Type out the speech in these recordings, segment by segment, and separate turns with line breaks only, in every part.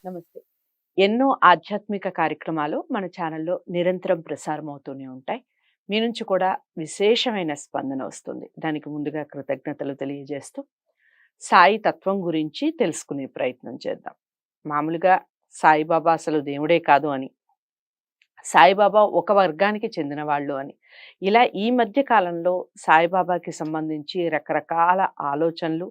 నమస్తే. ఎన్నో ఆధ్యాత్మిక కార్యక్రమాలు మన ఛానల్లో నిరంతరం ప్రసారం అవుతూనే ఉంటాయి. మీ నుంచి కూడా విశేషమైన స్పందన వస్తుంది. దానికి ముందుగా కృతజ్ఞతలు తెలియజేస్తూ సాయి తత్వం గురించి తెలుసుకునే ప్రయత్నం చేద్దాం. మామూలుగా సాయిబాబా అసలు దేవుడే కాదు అని సాయిబాబా ఒక వర్గానికి చెందిన వాళ్ళు అని ఇలా ఈ మధ్య కాలంలో సాయిబాబాకి సంబంధించి రకరకాల ఆలోచనలు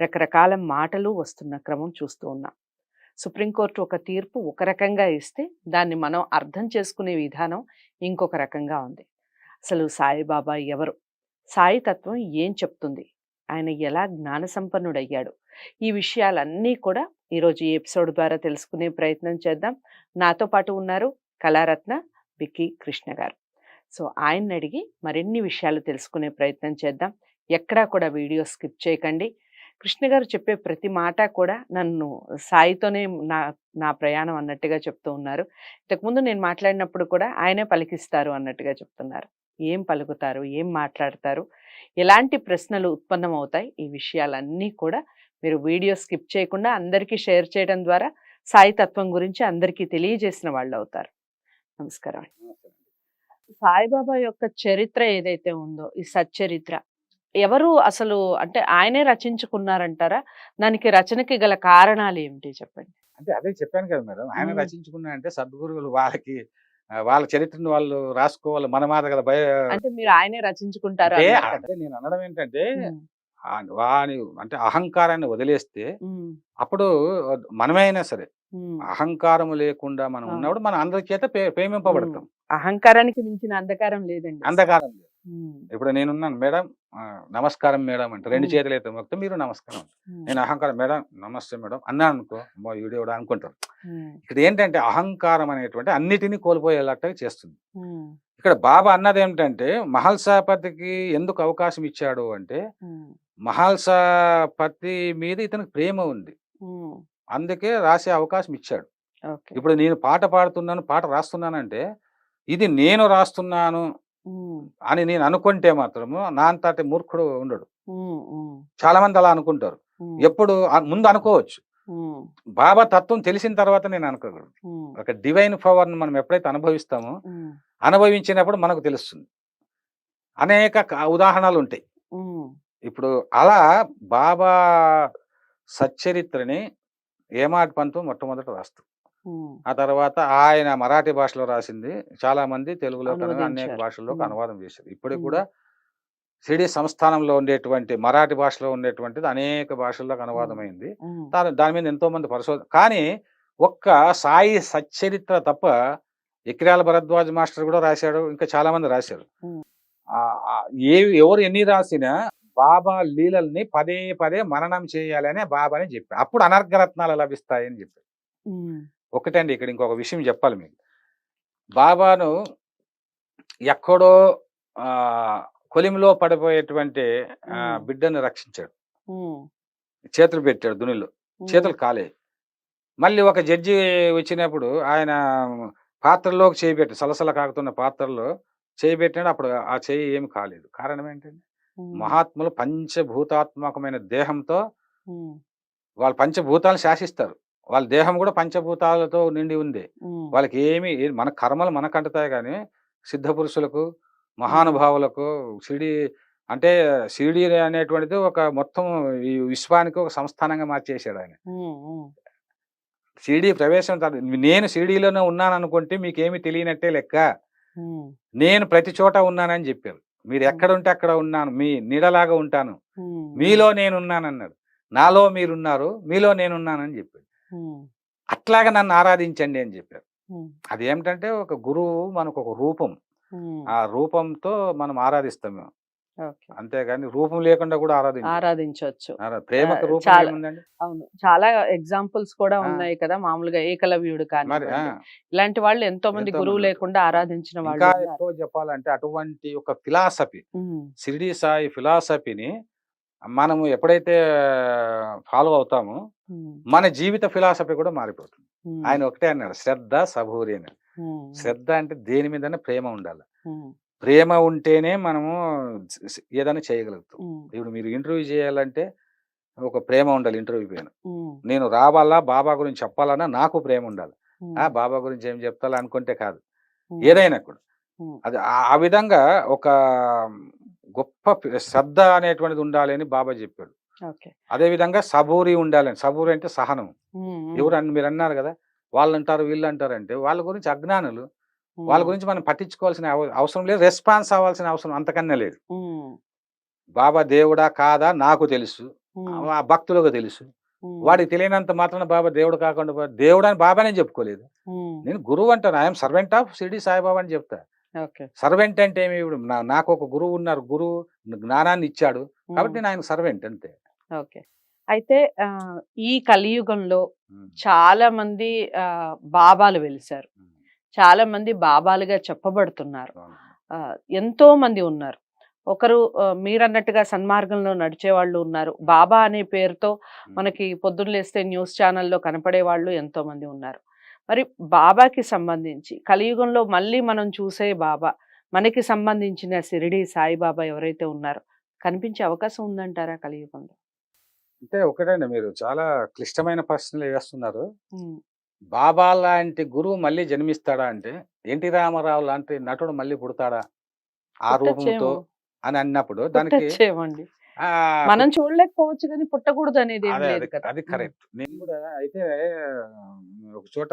రకరకాల మాటలు వస్తున్న క్రమం చూస్తూ ఉన్నాం. సుప్రీంకోర్టు ఒక తీర్పు ఒక రకంగా ఇస్తే దాన్ని మనం అర్థం చేసుకునే విధానం ఇంకొక రకంగా ఉంది. అసలు సాయిబాబా ఎవరు? సాయి తత్వం ఏం చెప్తుంది? ఆయన ఎలా జ్ఞాన సంపన్నుడయ్యాడు ఈ విషయాలన్నీ కూడా ఈరోజు ఈ ఎపిసోడ్ ద్వారా తెలుసుకునే ప్రయత్నం చేద్దాం. నాతో పాటు ఉన్నారు కళారత్న విక్కీ కృష్ణ గారు. సో ఆయన్ని అడిగి మరిన్ని విషయాలు తెలుసుకునే ప్రయత్నం చేద్దాం. ఎక్కడా కూడా వీడియో స్కిప్ చేయకండి. కృష్ణ గారు చెప్పే ప్రతి మాట కూడా నన్ను సాయితోనే నా నా ప్రయాణం అన్నట్టుగా చెప్తూ ఉన్నారు. ఇంతకుముందు నేను మాట్లాడినప్పుడు కూడా ఆయనే పలికిస్తారు అన్నట్టుగా చెప్తున్నారు. ఏం పలుకుతారు? ఏం మాట్లాడతారు? ఎలాంటి ప్రశ్నలు ఉత్పన్నమవుతాయి? ఈ విషయాలన్నీ కూడా మీరు వీడియో స్కిప్ చేయకుండా అందరికీ షేర్ చేయడం ద్వారా సాయి తత్వం గురించి అందరికీ తెలియజేసిన వాళ్ళు అవుతారు. నమస్కారం సాయిబాబా యొక్క చరిత్ర ఏదైతే ఉందో ఈ సచ్చరిత్ర ఎవరు అసలు అంటే ఆయనే రచించుకున్నారంటారా? దానికి రచనకి గల కారణాలు ఏమిటి చెప్పండి?
అంటే అదే చెప్పాను కదా మేడం. ఆయన
మ్మ్.
రచించుకున్నా అంటే సద్గురువులు వాళ్ళకి వాళ్ళ చరిత్రను వాళ్ళు రాసుకోవాలి మన మాట కదా భయ
అంటే మీరు ఆయనే రచించుకుంటారు
అంటే నేను అనడం ఏంటంటే వాని అంటే అహంకారాన్ని వదిలేస్తే అప్పుడు మనమైనా సరే. అహంకారం లేకుండా మనం. ఉన్నప్పుడు మన అందరి చేత ప్రే- ప్రేమింపబడతాం.
అహంకారానికి మించిన అంధకారం లేదండి
అంధకారం లేదు. ఇప్పుడు నేనున్నాను మేడం. నమస్కారం మేడం అంటే రెండు. చేతులు అయితే మొత్తం మీరు నమస్కారం నేను అహంకారం మేడం నమస్తే మేడం అన్నాను అనుకో అమ్మో వీడియో అనుకుంటారు. ఇక్కడ ఏంటంటే అహంకారం అనేటువంటి అన్నిటినీ కోల్పోయేలాగా చేస్తుంది. ఇక్కడ బాబా అన్నది ఏమిటంటే మహల్సాపతికి ఎందుకు అవకాశం ఇచ్చాడు అంటే మహల్సాపతి మీద ఇతనికి ప్రేమ ఉంది. అందుకే రాసే అవకాశం ఇచ్చాడు. ఇప్పుడు నేను పాట పాడుతున్నాను పాట రాస్తున్నానంటే ఇది నేను రాస్తున్నాను అని నేను అనుకుంటే మాత్రము నా అంతటి మూర్ఖుడు ఉండడు. చాలా మంది అలా అనుకుంటారు. ఎప్పుడు ముందు అనుకోవచ్చు. బాబా తత్వం తెలిసిన తర్వాత నేను అనుకోగలను. ఒక డివైన్ పవర్ మనం ఎప్పుడైతే అనుభవిస్తామో అనుభవించినప్పుడు మనకు తెలుస్తుంది. అనేక ఉదాహరణలు ఉంటాయి. ఇప్పుడు అలా బాబా సచ్చరిత్రని ఏమాటి పంతు మొట్టమొదట రాస్తాం ఆ తర్వాత ఆయన మరాఠీ భాషలో రాసింది. చాలా మంది తెలుగులో అనేక. భాషల్లోకి. అనువాదం చేశారు. ఇప్పటికి. కూడా సిడి సంస్థానంలో ఉండేటువంటి మరాఠీ భాషలో ఉండేటువంటిది అనేక భాషల్లోకి అనువాదమైంది. దాని దాని మీద ఎంతో మంది పరిశోధన కానీ ఒక్క సాయి సచ్చరిత్ర తప్ప ఎక్రాల భరద్వాజ్ మాస్టర్ కూడా రాశాడు. ఇంకా చాలా మంది రాశారు. ఏ ఎవరు ఎన్ని రాసినా బాబా లీలల్ని పదే పదే మననం చేయాలని బాబాని చెప్పారు అప్పుడు అనర్ఘరత్నాలు లభిస్తాయని చెప్పారు ఒకటండి ఇక్కడ ఇంకొక విషయం చెప్పాలి మీకు. బాబాను ఎక్కడో కొలిమిలో పడిపోయేటువంటి. బిడ్డను రక్షించాడు. చేతులు పెట్టాడు దునిలో. చేతులు కాలే. మళ్ళీ ఒక జడ్జి వచ్చినప్పుడు ఆయన పాత్రలోకి చేయి పెట్టి సలసల కాకుతున్న పాత్రలో చేయి పెట్టినాడు అప్పుడు ఆ చేయి ఏమి కాలేదు. కారణం ఏంటండి? మహాత్ములు పంచభూతాత్మకమైన దేహంతో వాళ్ళు పంచభూతాలను శాసిస్తారు. వాళ్ళ దేహం కూడా పంచభూతాలతో నిండి ఉంది. వాళ్ళకి ఏమి మన కర్మలు మనకు అంటుతాయి కానీ సిద్ధ పురుషులకు మహానుభావులకు షిరిడి అంటే షిరిడి అనేటువంటిది ఒక మొత్తం ఈ విశ్వానికి ఒక సంస్థానంగా మార్చేశాడు ఆయన. షిరిడి ప్రవేశం తర్వాత నేను షిరిడీలోనే ఉన్నాను అనుకుంటే మీకేమి తెలియనట్టే లెక్క. నేను ప్రతి చోట ఉన్నానని చెప్పారు. మీరు ఎక్కడ ఉంటే అక్కడ ఉన్నాను. మీ నీడలాగా ఉంటాను. మీలో నేను ఉన్నానన్నాడు నాలో మీరున్నారు. మీలో నేనున్నానని చెప్పాడు. అట్లాగా నన్ను ఆరాధించండి అని చెప్పారు. అది ఏమిటంటే ఒక గురువు మనకు ఒక రూపం. ఆ రూపంతో మనం ఆరాధిస్తాం మేము. అంతేగాని రూపం లేకుండా కూడా ఆరాధించాం
ఆరాధించవచ్చు.
ప్రేమకు రూపం ఏముందండి?
అవును. చాలా ఎగ్జాంపుల్స్ కూడా. ఉన్నాయి కదా! మామూలుగా ఏకలవ్యుడు కానీ ఇలాంటి వాళ్ళు ఎంతో మంది గురువు. లేకుండా ఆరాధించిన వాళ్ళు
చెప్పాలంటే అటువంటి ఒక ఫిలాసఫీ షిరిడి సాయి ఫిలాసఫీని మనము ఎప్పుడైతే ఫాలో అవుతామో మన జీవిత ఫిలాసఫీ కూడా మారిపోతుంది. ఆయన ఒకటే అన్నాడు శ్రద్ధ సబూరి అని. శ్రద్ధ అంటే దేని మీదనే ప్రేమ ఉండాలి. ప్రేమ ఉంటేనే మనము ఏదైనా చేయగలుగుతాం. ఇప్పుడు మీరు ఇంటర్వ్యూ చేయాలంటే ఒక ప్రేమ ఉండాలి ఇంటర్వ్యూ పైన. నేను రావాలా బాబా గురించి చెప్పాలన్నా నాకు ప్రేమ ఉండాలి. ఆ బాబా గురించి ఏం చెప్తాలా అనుకుంటే కాదు ఏదైనా కూడా. అది ఆ విధంగా ఒక గొప్ప శ్రద్ధ అనేటువంటిది ఉండాలి అని బాబా చెప్పాడు. అదే విధంగా సబూరి ఉండాలని సబూరి అంటే సహనం. ఎవరు అని మీరు అన్నారు కదా వాళ్ళు అంటారు వీళ్ళు అంటారు అంటే వాళ్ళ గురించి అజ్ఞానులు వాళ్ళ గురించి మనం పట్టించుకోవాల్సిన అవ- అవసరం లేదు రెస్పాన్స్ అవ్వాల్సిన అవసరం అంతకన్నా లేదు. బాబా దేవుడా కాదా నాకు తెలుసు ఆ భక్తులకు తెలుసు. వాడికి తెలియనంత మాత్రాన బాబా దేవుడు కాకుండా దేవుడు అని బాబానే చెప్పుకోలేదు.
ఉమ్,
నేను గురువు అంటాను I'm servant of Shirdi Saibaba అని చెప్తా. సర్వెంట్ అంటే ఏమి? ఇప్పుడు నాకు ఒక గురువు ఉన్నారు. గురువు జ్ఞానాన్ని ఇచ్చాడు. కాబట్టి నేను ఆయన సర్వెంట్ అంతే.
ఓకే. అయితే ఈ కలియుగంలో. చాలా మంది బాబాలు వెలిశారు. చాలా మంది బాబాలుగా చెప్పబడుతున్నారు. ఎంతో మంది ఉన్నారు. ఒకరు మీరన్నట్టుగా సన్మార్గంలో నడిచే వాళ్ళు ఉన్నారు. బాబా అనే పేరుతో. మనకి పొద్దున్న లేస్తే న్యూస్ ఛానల్లో కనపడే వాళ్ళు ఎంతో మంది ఉన్నారు. మరి బాబాకి సంబంధించి కలియుగంలో మళ్ళీ మనం చూసే బాబా మనకి సంబంధించిన షిరిడి సాయిబాబా ఎవరైతే ఉన్నారో కనిపించే అవకాశం ఉందంటారా కలియుగంలో?
అంటే ఒకటండి మీరు చాలా క్లిష్టమైన ప్రశ్నలు వేస్తున్నారు. బాబా లాంటి గురువు మళ్ళీ జన్మిస్తాడా అంటే ఎన్టీ రామారావు లాంటి నటుడు మళ్ళీ పుడతాడా? ఆ రూపంతో. అని అన్నప్పుడు దానికి
మనం చూడలేకపోవచ్చు కానీ పుట్టకూడదు అనేది
అదే కరెక్ట్. నేను కూడా అయితే ఒక చోట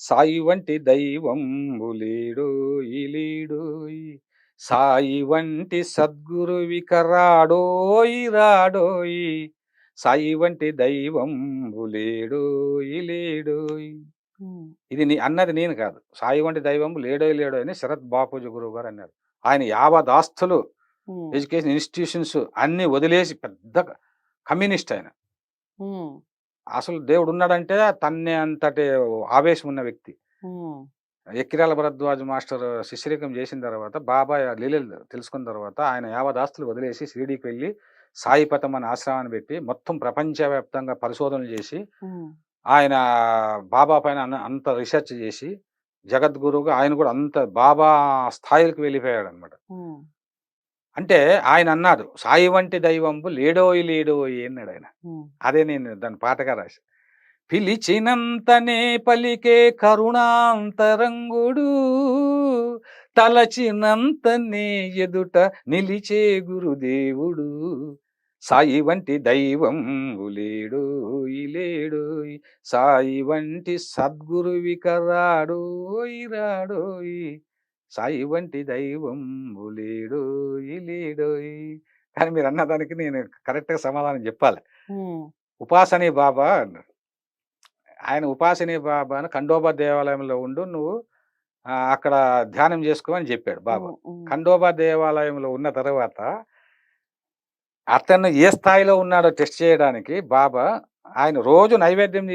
సాయి వంటి దైవం లేడు ఈ లేడు సాయి వంటి సద్గురువిక రాడోయి రాడోయి సాయి వంటి దైవం లేడు లేడు ఇది అన్నది నేను కాదు. సాయి వంటి దైవం లేడో లేడో అని శరత్ బాపూజీ గురువు గారు అన్నారు. ఆయన
ఉమ్,
ఎడ్యుకేషన్ ఇన్స్టిట్యూషన్స్ అన్ని వదిలేసి పెద్ద కమ్యూనిస్ట్ ఆయన. అసలు దేవుడు ఉన్నాడంటే తన్నే అంతటి ఆవేశం ఉన్న వ్యక్తి. ఎక్కిరాల భరద్వాజ్ మాస్టర్ శిష్యరికం చేసిన తర్వాత బాబా లీలలు తెలుసుకున్న తర్వాత ఆయన యావదాస్తులు వదిలేసి షిరిడీకి వెళ్ళి సాయిపథం అనే ఆశ్రమాన్ని పెట్టి మొత్తం ప్రపంచవ్యాప్తంగా పరిశోధనలు చేసి ఆయన బాబా పైన అంత రీసెర్చ్ చేసి జగద్గురువుగా ఆయన కూడా అంత బాబా స్థాయికి వెళ్ళిపోయాడు అనమాట అంటే ఆయన అన్నాడు సాయి వంటి దైవంబు లేడోయి లేడోయి అన్నాడు ఆయన. అదే నేను దాని పాటగా రాసి పిలిచినంతనే పలికే కరుణాంతరంగుడు తలచినంతనే ఎదుట నిలిచే గురుదేవుడు. సాయి వంటి దైవం లేడు లేడు సాయి వంటి సద్గురువిక రాడోయి రాడోయి సాయి వంటి దైవం లేడు లేడోయి కానీ మీరు అన్నదానికి నేను కరెక్ట్గా సమాధానం చెప్పాలి. ఉపాసని బాబా అన్నాడు ఆయన ఉపాసని బాబాను ఖండోబా దేవాలయంలో ఉండు నువ్వు అక్కడ ధ్యానం చేసుకో అని చెప్పాడు బాబా. ఖండోబా దేవాలయంలో ఉన్న తర్వాత అతను ఏ స్థాయిలో ఉన్నాడో టెస్ట్ చేయడానికి బాబా ఆయన రోజు నైవేద్యం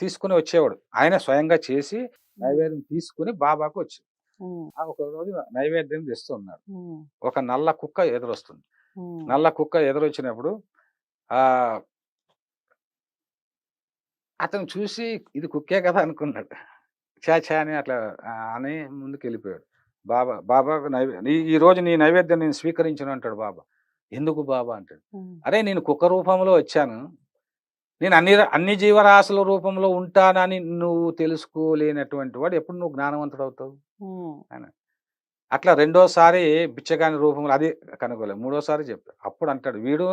తీసుకుని వచ్చేవాడు. ఆయన స్వయంగా చేసి నైవేద్యం తీసుకుని బాబాకు వచ్చి
ఉమ్,
ఆ ఒక రోజు నైవేద్యం తెస్తున్నాడు. ఒక నల్ల కుక్క ఎదురొస్తుంది. నల్ల కుక్క ఎదురొచ్చినప్పుడు ఆ అతను చూసి ఇది కుక్కే కదా అనుకున్నాడు. చా చా అని అట్లా అని ముందుకు వెళ్ళిపోయాడు బాబా బాబాకు నైవే ఈ- రోజు నీ నైవేద్యం నేను స్వీకరించను అంటాడు బాబా. ఎందుకు బాబా అంటాడు. అరే నేను కుక్క రూపంలో వచ్చాను. నేను అన్ని అన్ని జీవరాశుల రూపంలో ఉంటానని నువ్వు తెలుసుకోలేనటువంటి వాడు ఎప్పుడు నువ్వు జ్ఞానవంతుడు అవుతావు
ఉమ్,
అట్లా రెండోసారి బిచ్చగాని రూపంలో అది కనుగోలే మూడోసారి చెప్పాడు అప్పుడు అంటాడు వీడు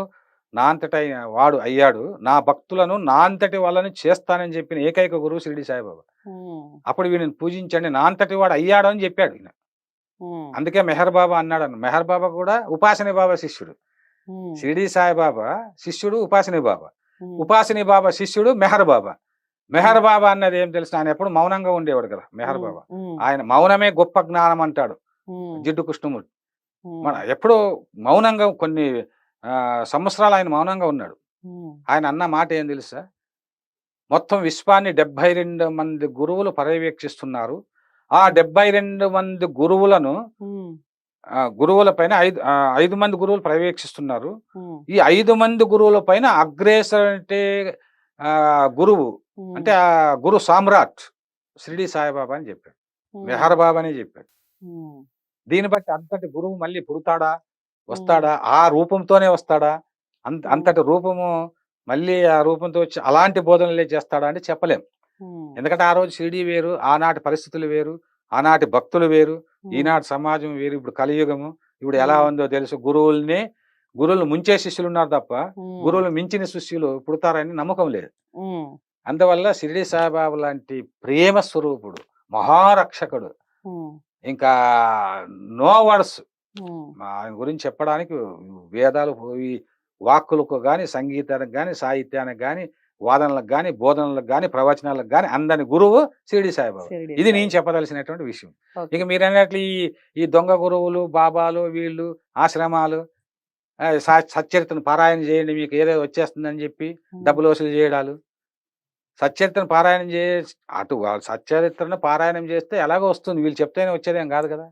నా అంతటా వాడు అయ్యాడు. నా భక్తులను నా అంతటి వాళ్ళని చేస్తానని చెప్పిన ఏకైక గురువు షిరిడి సాయిబాబా. అప్పుడు వీడిని పూజించండి. నా అంతటి వాడు అయ్యాడు అని చెప్పాడు ఈయన. అందుకే మెహర్ బాబా అన్నాడు అన్న. మెహర్ బాబా కూడా ఉపాసని బాబా శిష్యుడు. షిరిడి సాయిబాబా శిష్యుడు ఉపాసని బాబా. ఉపాసని బాబా శిష్యుడు మెహర్ బాబా. మెహర్ బాబా అన్నది ఏం తెలుసు? ఆయన ఎప్పుడు మౌనంగా ఉండేవాడు కదా మెహర్ బాబా. ఆయన మౌనమే గొప్ప జ్ఞానం అంటాడు జిడ్డు కృష్ణమూర్తి. మన ఎప్పుడో మౌనంగా కొన్ని ఆ, సంవత్సరాలు ఆయన మౌనంగా ఉన్నాడు. ఆయన అన్న మాట ఏం తెలుసా? మొత్తం విశ్వాన్ని డెబ్బై రెండు మంది గురువులు పర్యవేక్షిస్తున్నారు. ఆ డెబ్బై రెండు మంది గురువులను గురువుల పైన ఐదు ఐదు మంది గురువులు పర్యవేక్షిస్తున్నారు. ఈ ఐదు మంది గురువుల పైన అగ్రేసర్ అంటే గురువు అంటే ఆ గురు సామ్రాట్ షిరిడి సాయిబాబా అని చెప్పాడు. మెహర్ బాబా అని చెప్పాడు. దీన్ని బట్టి అంతటి గురువు మళ్ళీ పుడతాడా? వస్తాడా? ఆ రూపంతోనే వస్తాడా? అంత అంతటి రూపము మళ్ళీ ఆ రూపంతో వచ్చి అలాంటి బోధనలే చేస్తాడా అంటే చెప్పలేం. ఎందుకంటే ఆ రోజు షిరిడి వేరు ఆనాటి పరిస్థితులు వేరు ఆనాటి భక్తులు వేరు ఈనాటి సమాజం వేరు. ఇప్పుడు కలియుగము ఇప్పుడు ఎలా. ఉందో తెలుసు. గురువుల్ని గురువులు ముంచే శిష్యులు ఉన్నారు తప్ప గురువులు మించిన శిష్యులు పుడతారని నమ్మకం లేదు. అందువల్ల షిరిడి సాయిబాబు లాంటి ప్రేమ స్వరూపుడు మహారక్షకుడు ఇంకా నో వర్డ్స్ ఆయన గురించి చెప్పడానికి వేదాలు ఈ వాక్కులకు కానీ సంగీతానికి కానీ సాహిత్యానికి కానీ వాదనలకు కానీ బోధనలకు కానీ ప్రవచనాలకు కానీ అందని గురువు షిరిడి సాయిబాబా. ఇది నేను. చెప్పదలసినటువంటి విషయం. ఇక మీరు అన్నట్లు ఈ ఈ దొంగ గురువులు బాబాలు వీళ్ళు ఆశ్రమాలు సచ్చరిత్రను పారాయణ చేయండి మీకు ఏదో వచ్చేస్తుందని చెప్పి డబ్బులు వసూలు చేయడాలు. సచ్చరిత్రను పారాయణం చే అటు వాళ్ళు సచ్చరిత్రను పారాయణం చేస్తే ఎలాగో వస్తుంది. వీళ్ళు చెప్తేనే వచ్చేదేం కాదు కదా.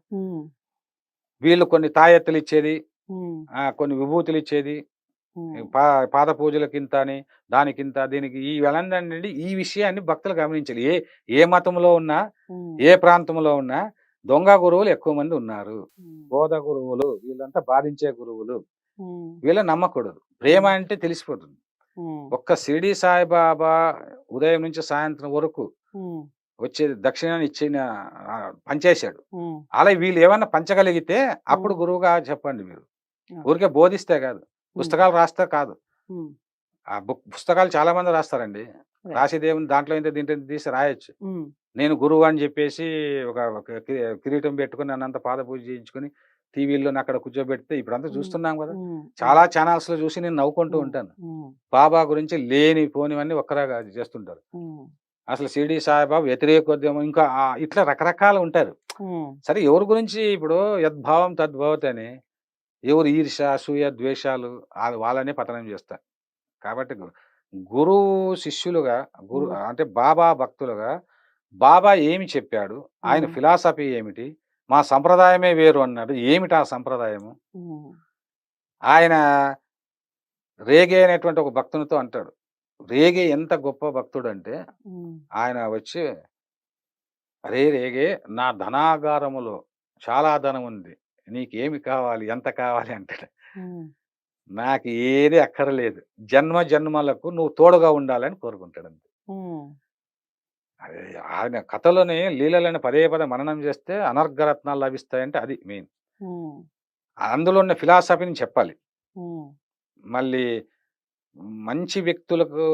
వీళ్ళు కొన్ని తాయెత్తులు ఇచ్చేది కొన్ని విభూతులు ఇచ్చేది పాద పూజలకింత అని దానికింత దీనికి ఈ వెళ్ళండి ఈ విషయాన్ని భక్తులు గమనించాలి. ఏ ఏ మతంలో ఉన్నా ఏ ప్రాంతంలో ఉన్నా దొంగ గురువులు ఎక్కువ మంది ఉన్నారు. బోధ గురువులు వీళ్ళంతా బాధించే గురువులు. వీళ్ళ నమ్మకూడదు. ప్రేమ అంటే తెలిసిపోతుంది. ఒక్క షిరిడి సాయిబాబా ఉదయం నుంచి సాయంత్రం వరకు వచ్చే దక్షిణాన్ని ఇచ్చిన
ఉమ్,
అలా వీళ్ళు ఏమన్నా పంచగలిగితే అప్పుడు. గురువుగా చెప్పండి మీరు. ఊరికే బోధిస్తే కాదు. పుస్తకాలు రాస్తే కాదు. ఆ బుక్ పుస్తకాలు చాలా మంది రాస్తారండి. రాసేదేముంది దాంట్లో ఇంత దీంట్లో తీసి రాయొచ్చు. నేను గురువు అని చెప్పేసి ఒక కిరీటం పెట్టుకుని నన్నంత పాద పూజ చేయించుకుని టీవీలో అక్కడ కూర్చోబెడితే ఇప్పుడంతా. చూస్తున్నాం కదా. చాలా ఛానల్స్లో చూసి నేను నవ్వుకుంటూ ఉంటాను. బాబా గురించి లేని పోనివన్నీ ఒక్కరాగా చేస్తుంటారు. అసలు షిరిడి సాయిబాబా వ్యతిరేకోద్యమం ఇంకా ఇట్లా రకరకాలు ఉంటారు. సరే ఎవరి గురించి ఇప్పుడు యద్భావం తద్భవత్ అని ఎవరు ఈర్ష అసూయ ద్వేషాలు వాళ్ళనే పతనం చేస్తారు కాబట్టి గురువు శిష్యులుగా గురు. అంటే బాబా భక్తులుగా బాబా ఏమి చెప్పాడు? ఆయన. ఫిలాసఫీ ఏమిటి? మా సంప్రదాయమే వేరు అన్నాడు. ఏమిటి ఆ సంప్రదాయము? ఆయన రేగే అనేటువంటి ఒక భక్తునితో అంటాడు. రేగే ఎంత గొప్ప భక్తుడు అంటే ఆయన వచ్చి అరే రేగే నా ధనాగారములో చాలా ధనం ఉంది. నీకేమి కావాలి? ఎంత కావాలి? అంటాడు. నాకు ఏది అక్కర్లేదు. జన్మ జన్మలకు నువ్వు తోడుగా ఉండాలని కోరుకుంటాడు అంతే. అదే ఆయన కథలోనే లీలలను పదే పదే మననం చేస్తే అనర్ఘరత్నాలు లభిస్తాయంటే అది మెయిన్. అందులో ఉన్న ఫిలాసఫీని చెప్పాలి. మళ్ళీ మంచి వ్యక్తులకు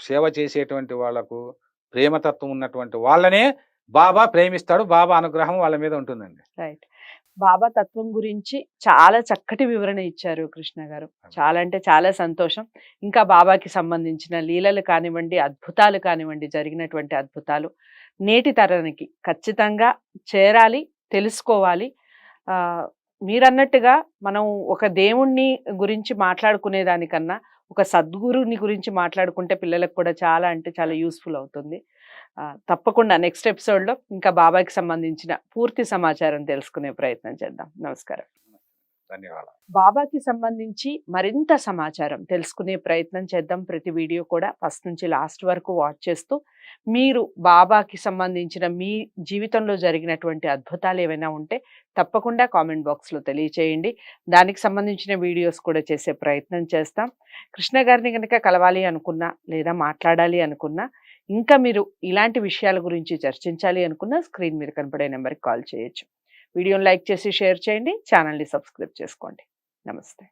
సేవ చేసేటువంటి వాళ్ళకు ప్రేమతత్వం ఉన్నటువంటి వాళ్ళనే బాబా ప్రేమిస్తాడు బాబా అనుగ్రహం వాళ్ళ మీద ఉంటుందండి.
రైట్. బాబా తత్వం గురించి చాలా చక్కటి వివరణ ఇచ్చారు కృష్ణ గారు. చాలా అంటే చాలా సంతోషం. ఇంకా బాబాకి సంబంధించిన లీలలు కానివ్వండి అద్భుతాలు కానివ్వండి జరిగినటువంటి అద్భుతాలు నేటి తరానికి ఖచ్చితంగా చేరాలి తెలుసుకోవాలి. మీరన్నట్టుగా మనం ఒక దేవుణ్ణి గురించి మాట్లాడుకునే దానికన్నా ఒక సద్గురుని గురించి మాట్లాడుకుంటే పిల్లలకు కూడా చాలా అంటే చాలా యూస్ఫుల్ అవుతుంది. తప్పకుండా నెక్స్ట్ ఎపిసోడ్లో ఇంకా బాబాకి సంబంధించిన పూర్తి సమాచారం తెలుసుకునే ప్రయత్నం చేద్దాం. నమస్కారం.
ధన్యవాదాలు.
బాబాకి సంబంధించి మరింత సమాచారం తెలుసుకునే ప్రయత్నం చేద్దాం. ప్రతి వీడియో కూడా ఫస్ట్ నుంచి లాస్ట్ వరకు వాచ్ చేస్తూ మీరు బాబాకి సంబంధించిన మీ జీవితంలో జరిగినటువంటి అద్భుతాలు ఏవైనా ఉంటే తప్పకుండా కామెంట్ బాక్స్లో తెలియచేయండి. దానికి సంబంధించిన వీడియోస్ కూడా చేసే ప్రయత్నం చేస్తాం. కృష్ణ గారిని కనుక కలవాలి అనుకున్నా లేదా మాట్లాడాలి అనుకున్నా ఇంకా మీరు ఇలాంటి విషయాల గురించి చర్చించాలి అనుకున్న స్క్రీన్ మీద కనపడే నెంబర్కి కాల్ చేయొచ్చు. వీడియోని లైక్ చేసి షేర్ చేయండి. ఛానల్ని సబ్స్క్రైబ్ చేసుకోండి. నమస్తే.